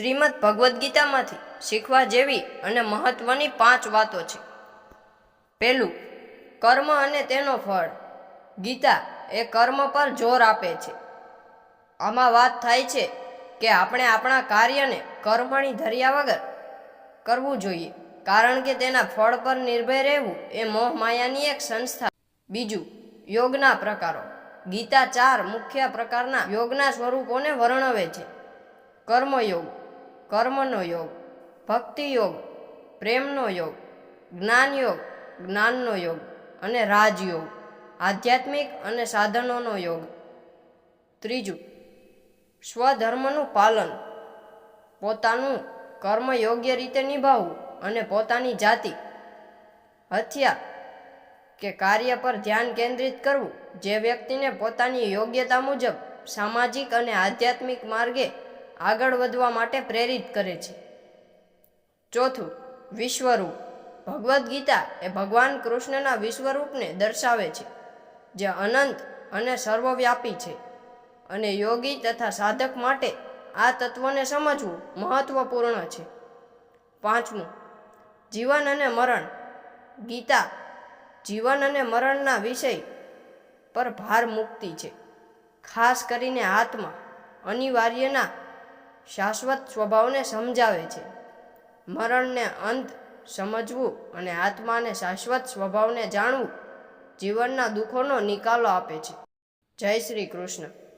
શ્રીમદ ભગવદ્ ગીતામાંથી શીખવા જેવી અને મહત્વની પાંચ વાતો છે. પહેલું, કર્મ અને તેનો ફળ. ગીતા એ કર્મ પર જોર આપે છે. આમાં વાત થાય છે કે આપણે આપણા કાર્યને કર્મણી ધર્યા વગર કરવું જોઈએ, કારણ કે તેના ફળ પર નિર્ભય રહેવું એ મોહ માયાની એક સંસ્થા. બીજું, યોગના પ્રકારો. ગીતા ચાર મુખ્ય પ્રકારના યોગના સ્વરૂપોને વર્ણવે છે. કર્મયોગ. કર્મનો યોગ, ભક્તિ યોગ, પ્રેમનો યોગ, જ્ઞાન યોગ, જ્ઞાનનો યોગ અને રાજયોગ આધ્યાત્મિક અને સાધનોનો યોગ. ત્રીજું, સ્વધર્મનું પાલન. પોતાનું કર્મ યોગ્ય રીતે નિભાવવું અને પોતાની જાતિ હથિયા કે કાર્ય પર ધ્યાન કેન્દ્રિત કરવું જે વ્યક્તિને પોતાની યોગ્યતા મુજબ સામાજિક અને આધ્યાત્મિક માર્ગે આગળ વધવા માટે પ્રેરિત કરે છે. ચોથું, વિશ્વરૂપ. ભગવદ્ ગીતા એ ભગવાન કૃષ્ણના વિશ્વરૂપને દર્શાવે છે, જે અનંત અને સર્વવ્યાપી છે અને યોગી તથા સાધક માટે આ તત્વને સમજવું મહત્વપૂર્ણ છે. પાંચમું, જીવન અને મરણ. ગીતા જીવન અને મરણના વિષય પર ભાર મુક્તિ છે, ખાસ કરીને આત્મા અનિવાર્યના શાશ્વત સ્વભાવને સમજાવે છે. મરણને અંત સમજવું અને આત્માને શાશ્વત સ્વભાવને જાણવું જીવનના દુઃખોનો નિકાલો આપે છે. જય શ્રી કૃષ્ણ.